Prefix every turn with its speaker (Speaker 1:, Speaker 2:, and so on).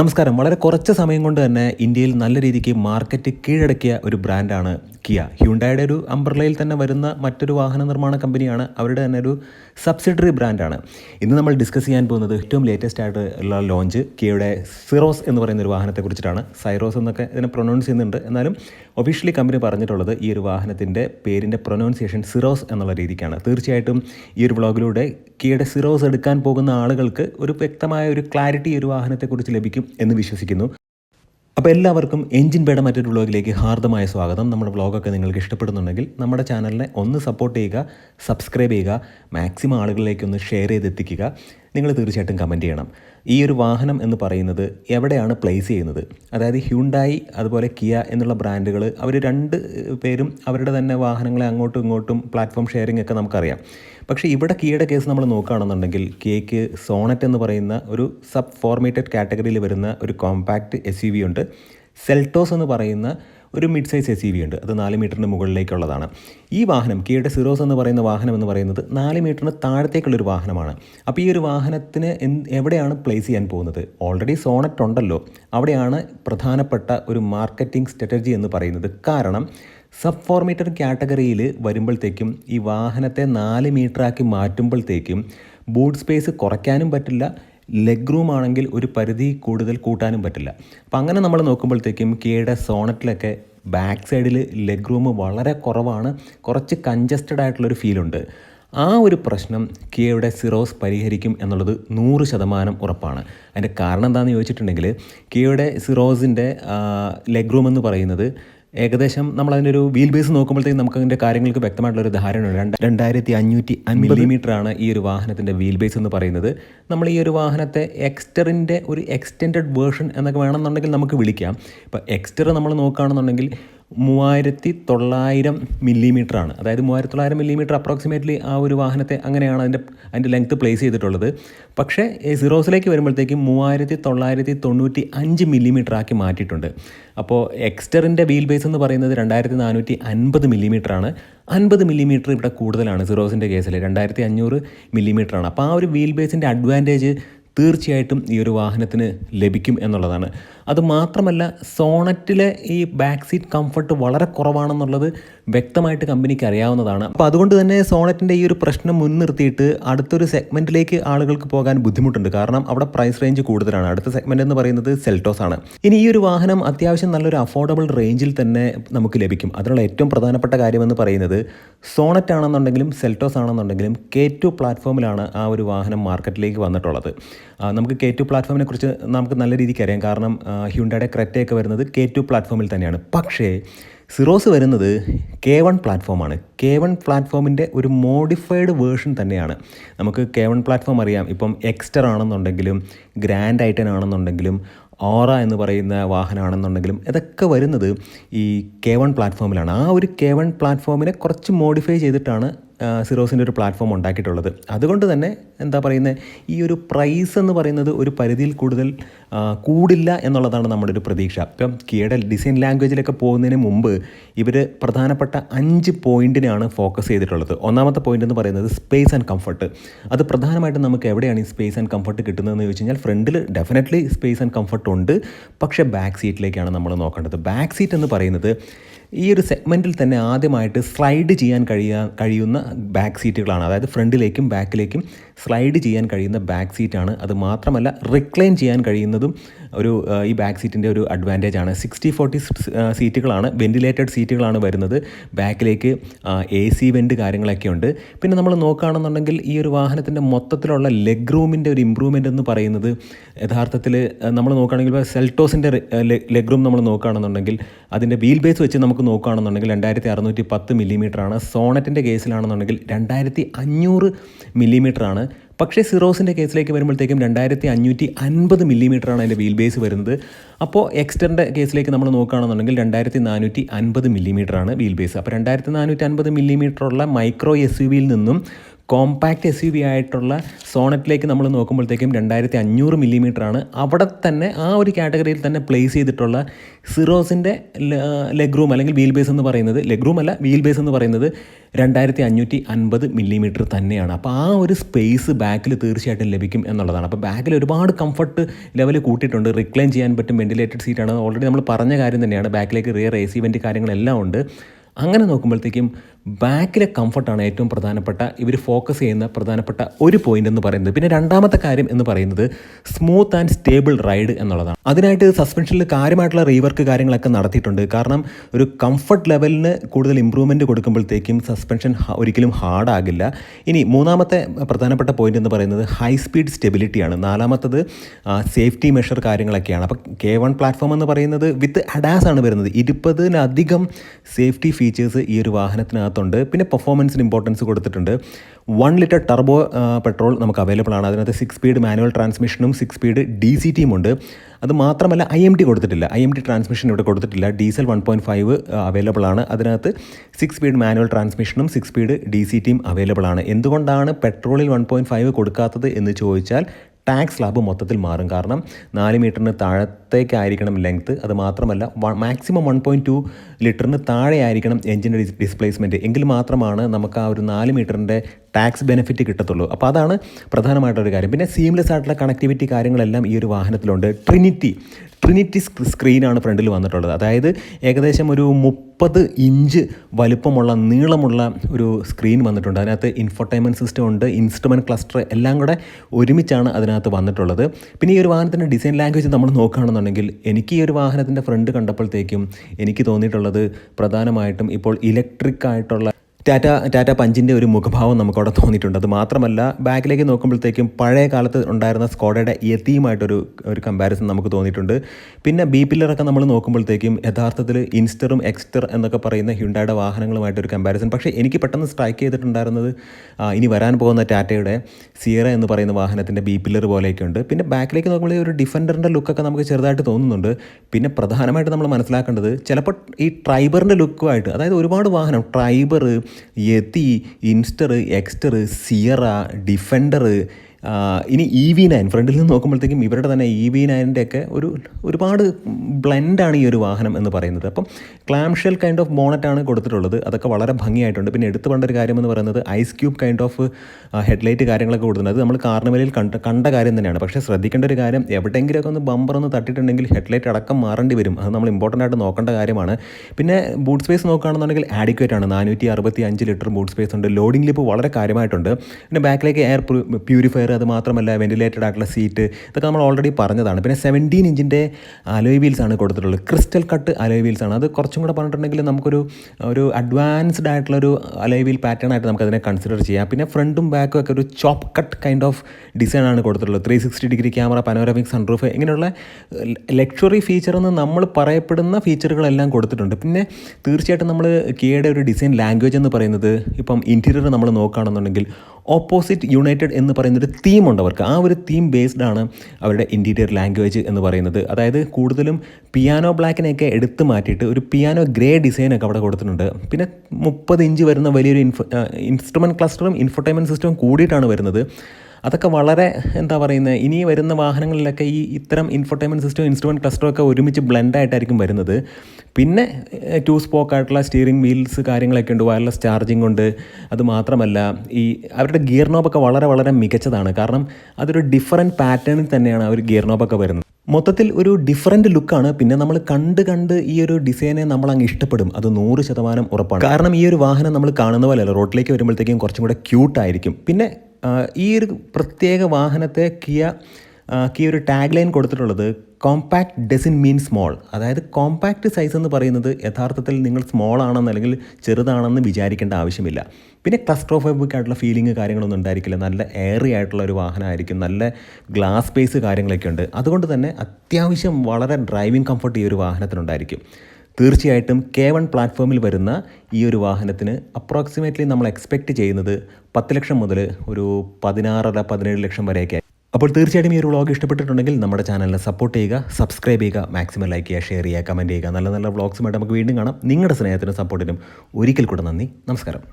Speaker 1: നമസ്കാരം. വളരെ കുറച്ച് സമയം കൊണ്ട് തന്നെ ഇന്ത്യയിൽ നല്ല രീതിക്ക് മാർക്കറ്റ് കീഴടക്കിയ ഒരു ബ്രാൻഡാണ് കിയ. ഹ്യുണ്ടായുടെ ഒരു അംബ്രലയിൽ തന്നെ വരുന്ന മറ്റൊരു വാഹന നിർമ്മാണ കമ്പനിയാണ് അവരുടെ തന്നെ ഒരു സബ്സിഡറി ബ്രാൻഡാണ്. ഇന്ന് നമ്മൾ ഡിസ്കസ് ചെയ്യാൻ പോകുന്നത് ഏറ്റവും ലേറ്റസ്റ്റ് ആയിട്ട് ഉള്ള ലോഞ്ച് കിയയുടെ സിറോസ് എന്ന് പറയുന്ന ഒരു വാഹനത്തെക്കുറിച്ചിട്ടാണ് സൈറോസ് എന്നൊക്കെ ഇതിനെ പ്രൊനൗൺസ് ചെയ്യുന്നുണ്ട്. എന്നാലും ഒഫീഷ്യലി കമ്പനി പറഞ്ഞിട്ടുള്ളത് ഈ ഒരു വാഹനത്തിന്റെ പേരിന്റെ പ്രൊനൗൺസിയേഷൻ സിറോസ് എന്നുള്ള രീതിക്കാണ്. തീർച്ചയായിട്ടും ഈ ഒരു വ്ളോഗിലൂടെ കിയയുടെ സിറോസ് എടുക്കാൻ പോകുന്ന ആളുകൾക്ക് ഒരു വ്യക്തമായ ഒരു ക്ലാരിറ്റി ഈ ഒരു വാഹനത്തെക്കുറിച്ച് ലഭിക്കും എന്ന് വിശ്വസിക്കുന്നു. അപ്പോൾ എല്ലാവർക്കും എഞ്ചിൻ പേട മറ്റൊരു വ്ളോഗിലേക്ക് ഹാർദമായ സ്വാഗതം. നമ്മുടെ വ്ളോഗൊക്കെ നിങ്ങൾക്ക് ഇഷ്ടപ്പെടുന്നുണ്ടെങ്കിൽ നമ്മുടെ ചാനലിനെ ഒന്ന് സപ്പോർട്ട് ചെയ്യുക സബ്സ്ക്രൈബ് ചെയ്യുക മാക്സിമം ആളുകളിലേക്ക് ഒന്ന് ഷെയർ ചെയ്തെത്തിക്കുക. നിങ്ങൾ തീർച്ചയായിട്ടും കമന്റ് ചെയ്യണം. ഈ ഒരു വാഹനം എന്ന് പറയുന്നത് എവിടെയാണ് പ്ലേസ് ചെയ്യുന്നത്? അതായത് ഹ്യുണ്ടായി അതുപോലെ കിയ എന്നുള്ള ബ്രാൻഡുകൾ അവർ രണ്ട് പേരും അവരുടെ തന്നെ വാഹനങ്ങളെ അങ്ങോട്ടും ഇങ്ങോട്ടും പ്ലാറ്റ്ഫോം ഷെയറിംഗ് ഒക്കെ നമുക്കറിയാം. പക്ഷേ ഇവിടെ കിയയുടെ കേസ് നമ്മൾ നോക്കുകയാണെന്നുണ്ടെങ്കിൽ കിയയ്ക്ക് സോണറ്റ് എന്ന് പറയുന്ന ഒരു സബ് ഫോർമേറ്റഡ് കാറ്റഗറിയിൽ വരുന്ന ഒരു കോമ്പാക്റ്റ് എസ് ഉണ്ട്. സെൽട്ടോസ് എന്ന് പറയുന്ന ഒരു മിഡ് സൈസ് എസ് ഉണ്ട്. അത് നാല് മീറ്ററിന് മുകളിലേക്കുള്ളതാണ്. ഈ വാഹനം കിയയുടെ സിറോസ് എന്ന് പറയുന്ന വാഹനം എന്ന് പറയുന്നത് നാല് മീറ്ററിന് താഴത്തേക്കുള്ളൊരു വാഹനമാണ്. അപ്പോൾ ഈ ഒരു വാഹനത്തിന് എവിടെയാണ് പ്ലേസ് ചെയ്യാൻ പോകുന്നത്? ഓൾറെഡി സോണറ്റ് ഉണ്ടല്ലോ. അവിടെയാണ് പ്രധാനപ്പെട്ട ഒരു മാർക്കറ്റിംഗ് സ്ട്രാറ്റജി എന്ന് പറയുന്നത്. കാരണം സബ് ഫോർ മീറ്റർ കാറ്റഗറിയിൽ വരുമ്പോഴത്തേക്കും ഈ വാഹനത്തെ നാല് മീറ്ററാക്കി മാറ്റുമ്പോഴത്തേക്കും ബൂട്ട് സ്പേസ് കുറയ്ക്കാനും പറ്റില്ല. ലെഗ് റൂം ആണെങ്കിൽ ഒരു പരിധി കൂടുതൽ കൂട്ടാനും പറ്റില്ല. അപ്പം അങ്ങനെ നമ്മൾ നോക്കുമ്പോഴത്തേക്കും കെയുടെ സോണറ്റിലൊക്കെ ബാക്ക് സൈഡിൽ ലെഗ് റൂം വളരെ കുറവാണ്. കുറച്ച് കഞ്ചസ്റ്റഡ് ആയിട്ടുള്ളൊരു ഫീലുണ്ട് ആ ഒരു പ്രശ്നം കിയയുടെ സിറോസ് പരിഹരിക്കും എന്നുള്ളത് നൂറ് ശതമാനം ഉറപ്പാണ്. അതിന്റെ കാരണം എന്താണെന്ന് ചോദിച്ചിട്ടുണ്ടെങ്കിൽ കിയയുടെ സിറോസിന്റെ ലെഗ് റൂം എന്ന് പറയുന്നത് ഏകദേശം നമ്മൾ അതിന്റെ ഒരു വീൽ ബേസ് നോക്കുമ്പോഴത്തേക്കും നമുക്ക് അതിന്റെ കാര്യങ്ങൾക്ക് വ്യക്തമായിട്ടുള്ള ഒരു ധാരണ രണ്ട് രണ്ടായിരത്തി അഞ്ഞൂറ്റി മില്ലിമീറ്റർ ആണ് ഈ ഒരു വാഹനത്തിന്റെ വീൽ ബേസ് എന്ന് പറയുന്നത്. നമ്മൾ ഈ ഒരു വാഹനത്തെ എക്സ്റ്ററിന്റെ ഒരു എക്സ്റ്റെൻഡഡ് വേർഷൻ എന്നൊക്കെ വേണമെന്നുണ്ടെങ്കിൽ നമുക്ക് വിളിക്കാം. ഇപ്പോൾ എക്സ്റ്റർ നമ്മൾ നോക്കുകയാണെന്നുണ്ടെങ്കിൽ മൂവായിരത്തി തൊള്ളായിരം മില്ലിമീറ്ററാണ്. അതായത് മൂവായിരത്തി തൊള്ളായിരം മില്ലിമീറ്റർ അപ്രോക്സിമേറ്റ്ലി ആ ഒരു വാഹനത്തെ അങ്ങനെയാണ് അതിന്റെ അതിന്റെ ലെങ്ത് പ്ലേസ് ചെയ്തിട്ടുള്ളത്. പക്ഷേ സിറോസിലേക്ക് വരുമ്പോഴത്തേക്കും മൂവായിരത്തി തൊള്ളായിരത്തി തൊണ്ണൂറ്റി അഞ്ച് മില്ലിമീറ്റർ ആക്കി മാറ്റിയിട്ടുണ്ട്. അപ്പോൾ എക്സ്റ്ററിന്റെ വീൽ ബേസ് എന്ന് പറയുന്നത് രണ്ടായിരത്തി നാനൂറ്റി അൻപത് മില്ലിമീറ്റർ ആണ് അൻപത് മില്ലിമീറ്റർ ഇവിടെ കൂടുതലാണ് സിറോസിന്റെ കേസിൽ. രണ്ടായിരത്തി അഞ്ഞൂറ് മില്ലിമീറ്റർ ആണ് അപ്പോൾ ആ ഒരു വീൽ ബേസിന്റെ അഡ്വാന്റേജ് തീർച്ചയായിട്ടും ഈ ഒരു വാഹനത്തിന് ലഭിക്കും എന്നുള്ളതാണ്. അത് മാത്രമല്ല സോണറ്റിലെ ഈ ബാക്ക് സീറ്റ് കംഫർട്ട് വളരെ കുറവാണെന്നുള്ളത് വ്യക്തമായിട്ട് കമ്പനിക്ക് അറിയാവുന്നതാണ്. അപ്പോൾ അതുകൊണ്ട് തന്നെ സോണറ്റിന്റെ ഈ ഒരു പ്രശ്നം മുൻനിർത്തിയിട്ട് അടുത്തൊരു സെഗ്മെന്റിലേക്ക് ആളുകൾക്ക് പോകാൻ ബുദ്ധിമുട്ടുണ്ട്. കാരണം അവിടെ പ്രൈസ് റേഞ്ച് കൂടുതലാണ്. അടുത്ത സെഗ്മെന്റ് എന്ന് പറയുന്നത് സെൽറ്റോസ് ആണ്. ഇനി ഈ ഒരു വാഹനം അത്യാവശ്യം നല്ലൊരു അഫോർഡബിൾ റേഞ്ചിൽ തന്നെ നമുക്ക് ലഭിക്കും. അതിനുള്ള ഏറ്റവും പ്രധാനപ്പെട്ട കാര്യമെന്ന് പറയുന്നത് സോണറ്റ് ആണെന്നുണ്ടെങ്കിലും സെൽറ്റോസ് ആണെന്നുണ്ടെങ്കിലും കെ ടു പ്ലാറ്റ്ഫോമിലാണ് ആ ഒരു വാഹനം മാർക്കറ്റിലേക്ക് വന്നിട്ടുള്ളത്. നമുക്ക് കെ ടു പ്ലാറ്റ്ഫോമിനെ കുറിച്ച് നമുക്ക് നല്ല രീതിക്ക് അറിയാം. കാരണം ഹ്യുണ്ടയുടെ ക്രെറ്റയൊക്കെ വരുന്നത് കെ ടു പ്ലാറ്റ്ഫോമിൽ തന്നെയാണ്. പക്ഷേ സിറോസ് വരുന്നത് കെ വൺ പ്ലാറ്റ്ഫോമാണ് കെ വൺ പ്ലാറ്റ്ഫോമിന്റെ ഒരു മോഡിഫൈഡ് വേർഷൻ തന്നെയാണ്. നമുക്ക് കെ വൺ പ്ലാറ്റ്ഫോം അറിയാം. ഇപ്പം എക്സ്റ്റർ ആണെന്നുണ്ടെങ്കിലും ഗ്രാൻഡ് ഐറ്റൻ ആണെന്നുണ്ടെങ്കിലും ഓറ എന്ന് പറയുന്ന വാഹനമാണെന്നുണ്ടെങ്കിലും ഇതൊക്കെ വരുന്നത് ഈ കെ വൺ പ്ലാറ്റ്ഫോമിലാണ് ആ ഒരു കെ വൺ പ്ലാറ്റ്ഫോമിനെ കുറച്ച് മോഡിഫൈ ചെയ്തിട്ടാണ് സിറോസിന്റെ ഒരു പ്ലാറ്റ്ഫോം ഉണ്ടാക്കിയിട്ടുള്ളത്. അതുകൊണ്ട് തന്നെ എന്താ പറയുന്നത് ഈ ഒരു പ്രൈസ് എന്ന് പറയുന്നത് ഒരു പരിധിയിൽ കൂടുതൽ കൂടില്ല എന്നുള്ളതാണ് നമ്മുടെ ഒരു പ്രതീക്ഷ. ഇപ്പം കീടൽ ഡിസൈൻ ലാംഗ്വേജിലൊക്കെ പോകുന്നതിന് മുമ്പ് ഇവർ പ്രധാനപ്പെട്ട അഞ്ച് പോയിന്റിനെയാണ് ഫോക്കസ് ചെയ്തിട്ടുള്ളത്. ഒന്നാമത്തെ പോയിന്റ് എന്ന് പറയുന്നത് സ്പേസ് ആൻഡ് കംഫർട്ട് അത് പ്രധാനമായിട്ടും നമുക്ക് എവിടെയാണ് ഈ സ്പേസ് ആൻഡ് കംഫർട്ട് കിട്ടുന്നതെന്ന് ചോദിച്ചു കഴിഞ്ഞാൽ ഫ്രണ്ടിൽ ഡെഫിനറ്റ്ലി സ്പേസ് ആൻഡ് കംഫർട്ട് ഉണ്ട്. പക്ഷേ ബാക്ക് സീറ്റിലേക്കാണ് നമ്മൾ നോക്കേണ്ടത്. ബാക്ക് സീറ്റ് എന്ന് പറയുന്നത് ഈ ഒരു സെഗ്മെന്റിൽ തന്നെ ആദ്യമായിട്ട് സ്ലൈഡ് ചെയ്യാൻ കഴിയാ കഴിയുന്ന ബാക്ക് സീറ്റുകളാണ് അതായത് ഫ്രണ്ടിലേക്കും ബാക്കിലേക്കും സ്ലൈഡ് ചെയ്യാൻ കഴിയുന്ന ബാക്ക് സീറ്റാണ് അത് മാത്രമല്ല റിക്ലൈൻ ചെയ്യാൻ കഴിയുന്നതും ഒരു ഈ ബാക്ക് സീറ്റിന്റെ ഒരു അഡ്വാന്റേജ് ആണ്. സിക്സ്റ്റി ഫോർട്ടി സീറ്റുകളാണ് വെന്റിലേറ്റഡ് സീറ്റുകളാണ് വരുന്നത്. ബാക്കിലേക്ക് എ സി വെന്റ് കാര്യങ്ങളൊക്കെ ഉണ്ട്. പിന്നെ നമ്മൾ നോക്കുകയാണെന്നുണ്ടെങ്കിൽ ഈ ഒരു വാഹനത്തിന്റെ മൊത്തത്തിലുള്ള ലെഗ് റൂമിന്റെ ഒരു ഇമ്പ്രൂവ്മെന്റ് എന്ന് പറയുന്നത് യഥാർത്ഥത്തിൽ നമ്മൾ നോക്കുകയാണെങ്കിൽ ഇപ്പോൾ സെൽട്ടോസിന്റെ ലെഗ് റൂം നമ്മൾ നോക്കുകയാണെന്നുണ്ടെങ്കിൽ അതിന്റെ വീൽ ബേസ് വെച്ച് നമുക്ക് നോക്കുകയാണെന്നുണ്ടെങ്കിൽ രണ്ടായിരത്തി അറുന്നൂറ്റി പത്ത് മില്ലിമീറ്ററാണ്. സോണറ്റിന്റെ കേസിലാണെന്നുണ്ടെങ്കിൽ രണ്ടായിരത്തി അഞ്ഞൂറ് മില്ലിമീറ്ററാണ്. പക്ഷേ സിറോസിന്റെ കേസിലേക്ക് വരുമ്പോഴത്തേക്കും രണ്ടായിരത്തി അഞ്ഞൂറ്റി അൻപത് മില്ലിമീറ്ററാണ് അതിന്റെ വീൽ ബേസ് വരുന്നത്. അപ്പോൾ എക്സ്റ്ററിന്റെ കേസിലേക്ക് നമ്മൾ നോക്കുകയാണെന്നുണ്ടെങ്കിൽ രണ്ടായിരത്തി നാനൂറ്റി അൻപത് മില്ലിമീറ്ററാണ് വീൽ ബേസ്. അപ്പോൾ രണ്ടായിരത്തി നാനൂറ്റി അൻപത് മില്ലിമീറ്ററുള്ള മൈക്രോ എസ് യു വിയിൽ നിന്നും കോമ്പാക്റ്റ് എസ് യു വി ആയിട്ടുള്ള സോണറ്റിലേക്ക് നമ്മൾ നോക്കുമ്പോഴത്തേക്കും രണ്ടായിരത്തി അഞ്ഞൂറ് മില്ലിമീറ്ററാണ് അവിടെ തന്നെ ആ ഒരു കാറ്റഗറിയിൽ തന്നെ പ്ലേസ് ചെയ്തിട്ടുള്ള സിറോസിന്റെ ലെഗ് റൂം അല്ലെങ്കിൽ വീൽ ബേസ് എന്ന് പറയുന്നത് ലെഗ് റൂം അല്ല വീൽ ബേസ് എന്ന് പറയുന്നത് രണ്ടായിരത്തി അഞ്ഞൂറ്റി അൻപത് മില്ലിമീറ്റർ തന്നെയാണ്. അപ്പോൾ ആ ഒരു സ്പേസ് ബാക്കിൽ തീർച്ചയായിട്ടും ലഭിക്കും എന്നുള്ളതാണ്. അപ്പോൾ ബാക്കിൽ ഒരുപാട് കംഫർട്ട് ലെവൽ കൂട്ടിയിട്ടുണ്ട്. റിക്ലൈൻ ചെയ്യാൻ പറ്റും വെന്റിലേറ്റഡ് സീറ്റാണ് ഓൾറെഡി നമ്മൾ പറഞ്ഞ കാര്യം തന്നെയാണ്. ബാക്കിലേക്ക് റിയർ എ സി വെന്റ് കാര്യങ്ങളെല്ലാം ഉണ്ട്. അങ്ങനെ നോക്കുമ്പോഴത്തേക്കും ബാക്കിലെ കംഫർട്ടാണ് ഏറ്റവും പ്രധാനപ്പെട്ട ഇവർ ഫോക്കസ് ചെയ്യുന്ന പ്രധാനപ്പെട്ട ഒരു പോയിന്റ് എന്ന് പറയുന്നത്. പിന്നെ രണ്ടാമത്തെ കാര്യം എന്ന് പറയുന്നത് സ്മൂത്ത് ആൻഡ് സ്റ്റേബിൾ റൈഡ് എന്നുള്ളതാണ്. അതിനായിട്ട് സസ്പെൻഷനിൽ കാര്യമായിട്ടുള്ള റീവർക്ക് കാര്യങ്ങളൊക്കെ നടത്തിയിട്ടുണ്ട്. കാരണം ഒരു കംഫർട്ട് ലെവലിന് കൂടുതൽ ഇമ്പ്രൂവ്മെന്റ് കൊടുക്കുമ്പോഴത്തേക്കും സസ്പെൻഷൻ ഒരിക്കലും ഹാർഡാകില്ല ഇനി മൂന്നാമത്തെ പ്രധാനപ്പെട്ട പോയിന്റ് എന്ന് പറയുന്നത് ഹൈ സ്പീഡ് സ്റ്റെബിലിറ്റിയാണ് നാലാമത്തത് സേഫ്റ്റി മെഷർ കാര്യങ്ങളൊക്കെയാണ്. അപ്പോൾ കെ വൺ പ്ലാറ്റ്ഫോം എന്ന് പറയുന്നത് വിത്ത് അഡാസ് ആണ് വരുന്നത്. ഇരുപതിലധികം സേഫ്റ്റി ഫീച്ചേഴ്സ് ഈ ഒരു വാഹനത്തിനകത്തുണ്ട് പിന്നെ പെർഫോമൻസിന് ഇമ്പോർട്ടൻസ് കൊടുത്തിട്ടുണ്ട്. വൺ ലിറ്റർ ടർബോ പെട്രോൾ നമുക്ക് അവൈലബിൾ ആണ്. അതിനകത്ത് സിക്സ് സ്പീഡ് മാനുവൽ ട്രാൻസ്മിഷനും സിക്സ് സ്പീഡ് ഡി സി ടിയും ഉണ്ട്. അത് മാത്രമല്ല ഐ എം ടി കൊടുത്തിട്ടില്ല. ഐ എം ടി ട്രാൻസ്മിഷൻ ഇവിടെ കൊടുത്തിട്ടില്ല. Diesel one point five available ആണ്. അതിനകത്ത് സിക്സ് സ്പീഡ് മാനുവൽ ട്രാൻസ്മിഷനും സിക്സ് സ്പീഡ് ഡി സി ടിയും അവൈലബിൾ ആണ്. എന്തുകൊണ്ടാണ് പെട്രോളിൽ വൺ പോയിന്റ് ഫൈവ് കൊടുക്കാത്തത് എന്ന് ചോദിച്ചാൽ ടാക്സ് ലാബ് മൊത്തത്തിൽ മാറും. കാരണം നാല് മീറ്ററിന് താഴത്തേക്കായിരിക്കണം ലെങ്ത്ത് അത് മാത്രമല്ല മാക്സിമം വൺ പോയിന്റ് ടു ലിറ്ററിന് താഴെ ആയിരിക്കണം എഞ്ചിന്റെ ഡിസ്പ്ലേസ്മെന്റ് എങ്കിൽ മാത്രമാണ് നമുക്ക് ആ ഒരു നാല് മീറ്ററിന്റെ ടാക്സ് ബെനിഫിറ്റ് കിട്ടത്തുള്ളൂ. അപ്പോൾ അതാണ് പ്രധാനമായിട്ടൊരു കാര്യം. പിന്നെ സീംലെസ് ആയിട്ടുള്ള കണക്ടിവിറ്റി കാര്യങ്ങളെല്ലാം ഈ ഒരു വാഹനത്തിലുണ്ട്. ട്രിനിറ്റി ട്രിനിറ്റി സ്ക്രീനാണ് ഫ്രണ്ടിൽ വന്നിട്ടുള്ളത്. അതായത് ഏകദേശം ഒരു മുപ്പത് ഇഞ്ച് വലുപ്പമുള്ള നീളമുള്ള ഒരു സ്ക്രീൻ വന്നിട്ടുണ്ട്. അതിനകത്ത് ഇൻഫർടൈൻമെന്റ് സിസ്റ്റം ഉണ്ട് ഇൻസ്ട്രുമെന്റ് ക്ലസ്റ്റർ എല്ലാം കൂടെ ഒരുമിച്ചാണ് അതിനകത്ത് വന്നിട്ടുള്ളത്. പിന്നെ ഈ ഒരു വാഹനത്തിന്റെ ഡിസൈൻ ലാംഗ്വേജ് നമ്മൾ നോക്കുകയാണെന്നുണ്ടെങ്കിൽ എനിക്ക് ഈ ഒരു വാഹനത്തിന്റെ ഫ്രണ്ട് കണ്ടപ്പോഴത്തേക്കും എനിക്ക് തോന്നിയിട്ടുള്ളത് പ്രധാനമായിട്ടും ഇപ്പോൾ ഇലക്ട്രിക് ആയിട്ടുള്ള ടാറ്റ ടാറ്റ പഞ്ചിന്റെ ഒരു മുഖഭാവം നമുക്കവിടെ തോന്നിയിട്ടുണ്ട്. അത് മാത്രമല്ല ബാക്കിലേക്ക് നോക്കുമ്പോഴത്തേക്കും പഴയ കാലത്ത് ഉണ്ടായിരുന്ന സ്കോഡയുടെ യത്തിയുമായിട്ടൊരു ഒരു കമ്പാരിസൺ നമുക്ക് തോന്നിയിട്ടുണ്ട്. പിന്നെ ബി പില്ലറൊക്കെ നമ്മൾ നോക്കുമ്പോഴത്തേക്കും യഥാർത്ഥത്തിൽ ഇൻസ്റ്ററും എക്സ്റ്റർ എന്നൊക്കെ പറയുന്ന ഹ്യുണ്ടായുടെ വാഹനങ്ങളുമായിട്ടൊരു കമ്പാരിസൺ പക്ഷേ എനിക്ക് പെട്ടെന്ന് സ്ട്രൈക്ക് ചെയ്തിട്ടുണ്ടായിരുന്നത് ഇനി വരാൻ പോകുന്ന ടാറ്റയുടെ സിയറ എന്ന് പറയുന്ന വാഹനത്തിന്റെ ബി പില്ലർ പോലെയൊക്കെ ഉണ്ട് പിന്നെ ബാക്കിലേക്ക് നോക്കുമ്പോൾ ഒരു ഡിഫൻഡറിന്റെ ലുക്കൊക്കെ നമുക്ക് ചെറുതായിട്ട് തോന്നുന്നുണ്ട്. പിന്നെ പ്രധാനമായിട്ട് നമ്മൾ മനസ്സിലാക്കേണ്ടത് ചിലപ്പോൾ ഈ ട്രൈബറിന്റെ ലുക്കുമായിട്ട് അതായത് ഒരുപാട് വാഹനം Triber Yeti Inster Exter Sierra Defender ഇനി ഇ വി നയൻ ഫ്രണ്ടിൽ നിന്ന് നോക്കുമ്പോഴത്തേക്കും ഇവരുടെ തന്നെ ഇ വി നയന്റെ ഒക്കെ ഒരു ഒരുപാട് ബ്ലെൻഡാണ് ഈ ഒരു വാഹനം എന്ന് പറയുന്നത്. അപ്പം ക്ലാംഷെൽ കൈൻഡ് ഓഫ് ബോണറ്റാണ് കൊടുത്തിട്ടുള്ളത്. അതൊക്കെ വളരെ ഭംഗിയായിട്ടുണ്ട്. പിന്നെ എടുത്തു ഒരു കാര്യം എന്ന് പറയുന്നത് ice cube kind of headlight കാര്യങ്ങളൊക്കെ കൊടുക്കുന്നത് അത് നമ്മൾ കാർണവലിൽ കണ്ട കണ്ട കാര്യം തന്നെയാണ്. പക്ഷേ ശ്രദ്ധിക്കേണ്ട ഒരു കാര്യം എവിടെയെങ്കിലുമൊക്കെ ഒന്ന് ബമ്പർ ഒന്ന് തട്ടിയിട്ടുണ്ടെങ്കിൽ ഹെഡ്ലൈറ്റ് അടക്കം മാറേണ്ടി വരും. അത് നമ്മൾ ഇമ്പോർട്ടന്റ് ആയിട്ട് നോക്കേണ്ട കാര്യമാണ്. പിന്നെ ബൂട്ട് സ്പേസ് നോക്കുകയാണെന്നുണ്ടെങ്കിൽ ആഡിക്വേറ്റ് ആണ്. നാനൂറ്റി അറുപത്തി അഞ്ച് ലിറ്റർ ബൂട്ട് സ്പേസ് ഉണ്ട്. ലോഡിംഗ് ലിപ്പ് വളരെ കാര്യമായിട്ടുണ്ട്. പിന്നെ ബാക്കിലേക്ക് എയർ പ്യൂരിഫയർ അത് മാത്രമല്ല വെന്റിലേറ്റഡ് ആയിട്ടുള്ള സീറ്റ് ഇതൊക്കെ നമ്മൾ ഓൾറെഡി പറഞ്ഞതാണ്. പിന്നെ സെവന്റീൻ ഇഞ്ചിന്റെ അലോയ് വീൽസ് ആണ് കൊടുത്തിട്ടുള്ളത്. ക്രിസ്റ്റൽ കട്ട് അലോയ് വീൽസ് ആണ്. അത് കുറച്ചും കൂടെ പറഞ്ഞിട്ടുണ്ടെങ്കിൽ നമുക്കൊരു ഒരു അഡ്വാൻസ്ഡ് ആയിട്ടുള്ള ഒരു അലോയ് വീൽ പാറ്റേൺ ആയിട്ട് നമുക്ക് അതിനെ കൺസിഡർ ചെയ്യാം. പിന്നെ ഫ്രണ്ടും ബാക്കും ഒക്കെ ഒരു chop cut kind of design ആണ് കൊടുത്തിട്ടുള്ളത്. Three sixty degree camera panoramic sunroof ഇങ്ങനെയുള്ള ലക്ഷറി ഫീച്ചർ എന്ന് നമ്മൾ പറയപ്പെടുന്ന ഫീച്ചറുകളെല്ലാം കൊടുത്തിട്ടുണ്ട്. പിന്നെ തീർച്ചയായിട്ടും നമ്മൾ കിയയുടെ ഒരു ഡിസൈൻ ലാംഗ്വേജ് എന്ന് പറയുന്നത് ഇപ്പം ഇന്റീരിയർ നമ്മൾ നോക്കുകയാണെന്നുണ്ടെങ്കിൽ ഓപ്പോസിറ്റ് യുണൈറ്റഡ് എന്ന് പറയുന്നൊരു തീമുണ്ട് അവർക്ക്. ആ ഒരു തീം ബേസ്ഡ് ആണ് അവരുടെ ഇന്റീരിയർ ലാംഗ്വേജ് എന്ന് പറയുന്നത്. അതായത് കൂടുതലും പിയാനോ ബ്ലാക്കിനെയൊക്കെ എടുത്തു മാറ്റിയിട്ട് ഒരു പിയാനോ ഗ്രേ ഡിസൈനൊക്കെ അവിടെ കൊടുത്തിട്ടുണ്ട്. പിന്നെ മുപ്പത് ഇഞ്ച് വരുന്ന വലിയൊരു ഇൻഫ ഇൻസ്ട്രുമെന്റ് ക്ലസ്റ്ററും ഇൻഫർടൈൻമെന്റ് സിസ്റ്റവും കൂടിയിട്ടാണ് വരുന്നത്. അതൊക്കെ വളരെ എന്താ പറയുന്നത് ഇനി വരുന്ന വാഹനങ്ങളിലൊക്കെ ഈ ഇത്തരം ഇൻഫർടൈൻമെന്റ് സിസ്റ്റം ഇൻസ്ട്രുമെന്റ് ക്ലസ്റ്ററും ഒക്കെ ഒരുമിച്ച് ബ്ലെൻഡായിട്ടായിരിക്കും വരുന്നത്. പിന്നെ ടു സ്പോക്കായിട്ടുള്ള സ്റ്റിയറിംഗ് വീൽസ് കാര്യങ്ങളൊക്കെ ഉണ്ട് വയർലെസ് ചാർജിങ് ഉണ്ട്. അത് മാത്രമല്ല ഈ അവരുടെ ഗിയർ നോബൊക്കെ വളരെ വളരെ മികച്ചതാണ്. കാരണം അതൊരു ഡിഫറെന്റ് പാറ്റേണിൽ തന്നെയാണ് അവർ ഗിയർ നോബൊക്കെ വരുന്നത്. മൊത്തത്തിൽ ഒരു ഡിഫറെന്റ് ലുക്കാണ് പിന്നെ നമ്മൾ കണ്ട് കണ്ട് ഈ ഒരു ഡിസൈനെ നമ്മൾ അങ്ങ് ഇഷ്ടപ്പെടും. അത് നൂറ് ശതമാനം ഉറപ്പാണ്. കാരണം ഈ ഒരു വാഹനം നമ്മൾ കാണുന്ന പോലെയല്ല. റോഡിലേക്ക് വരുമ്പോഴത്തേക്കും കുറച്ചും കൂടെ ക്യൂട്ടായിരിക്കും പിന്നെ ഈ ഒരു പ്രത്യേക വാഹനത്തെ കിയ കിയ ഒരു ടാഗ് ലൈൻ കൊടുത്തിട്ടുള്ളത് കോമ്പാക്ട് ഡസിൻ മീൻ സ്മോൾ അതായത് കോമ്പാക്റ്റ് സൈസ് എന്ന് പറയുന്നത് യഥാർത്ഥത്തിൽ നിങ്ങൾ സ്മോൾ ആണെന്ന് അല്ലെങ്കിൽ ചെറുതാണെന്ന് വിചാരിക്കേണ്ട ആവശ്യമില്ല. പിന്നെ ക്ലസ്ട്രോഫോബിക് ആയിട്ടുള്ള ഫീലിംഗ് കാര്യങ്ങളൊന്നും ഉണ്ടായിരിക്കില്ല. നല്ല എയറി ആയിട്ടുള്ള ഒരു വാഹനമായിരിക്കും. നല്ല ഗ്ലാസ് സ്പേസ് കാര്യങ്ങളൊക്കെ ഉണ്ട്. അതുകൊണ്ട് തന്നെ അത്യാവശ്യം വളരെ ഡ്രൈവിംഗ് കംഫർട്ട് ഈ ഒരു വാഹനത്തിനുണ്ടായിരിക്കും. തീർച്ചയായിട്ടും കെ വൺ പ്ലാറ്റ്ഫോമിൽ വരുന്ന ഈ ഒരു വാഹനത്തിന് അപ്രോക്സിമേറ്റ്ലി നമ്മൾ എക്സ്പെക്റ്റ് ചെയ്യുന്നത് പത്ത് ലക്ഷം മുതൽ ഒരു പതിനാറര പതിനേഴ് ലക്ഷം വരെയൊക്കെ അപ്പോൾ തീർച്ചയായിട്ടും ഈ ഒരു വ്ളോഗ് ഇഷ്ടപ്പെട്ടിട്ടുണ്ടെങ്കിൽ നമ്മുടെ ചാനലിനെ സപ്പോർട്ട് ചെയ്യുക സബ്സ്ക്രൈബ് ചെയ്യുക മാക്സിമം ലൈക്ക് ചെയ്യുക ഷെയർ ചെയ്യുക കമന്റ് ചെയ്യുക. നല്ല നല്ല വ്ളോഗ്സുമായിട്ട് നമുക്ക് വീണ്ടും കാണാം. നിങ്ങളുടെ സ്നേഹത്തിനും സപ്പോർട്ടിനും ഒരിക്കൽ കൂടെ നന്ദി. നമസ്കാരം.